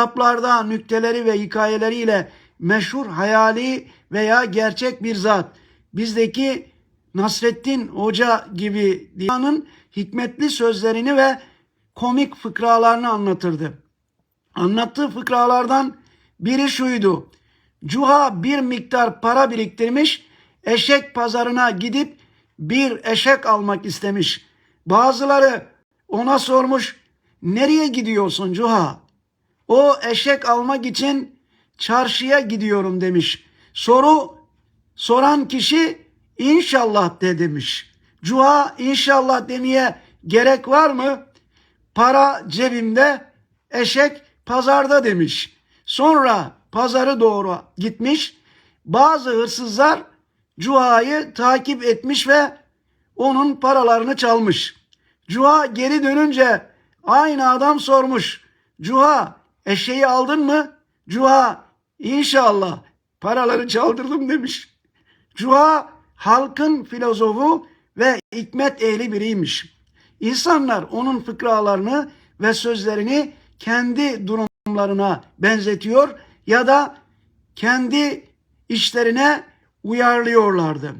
kitaplarda nükteleri ve hikayeleriyle meşhur hayali veya gerçek bir zat. Bizdeki Nasreddin Hoca gibi dünyanın hikmetli sözlerini ve komik fıkralarını anlatırdı. Anlattığı fıkralardan biri şuydu. Cuha bir miktar para biriktirmiş, eşek pazarına gidip bir eşek almak istemiş. Bazıları ona sormuş, nereye gidiyorsun Cuha? O eşek almak için çarşıya gidiyorum demiş. Soru soran kişi inşallah de demiş. Cuha inşallah demeye gerek var mı? Para cebimde, eşek pazarda demiş. Sonra pazarı doğru gitmiş. Bazı hırsızlar Cuha'yı takip etmiş ve onun paralarını çalmış. Cuha geri dönünce aynı adam sormuş. Cuha eşeği aldın mı? Cuha inşallah paraları çaldırdım demiş. Cuha halkın filozofu ve hikmet ehli biriymiş. İnsanlar onun fıkralarını ve sözlerini kendi durumlarına benzetiyor ya da kendi işlerine uyarlıyorlardı.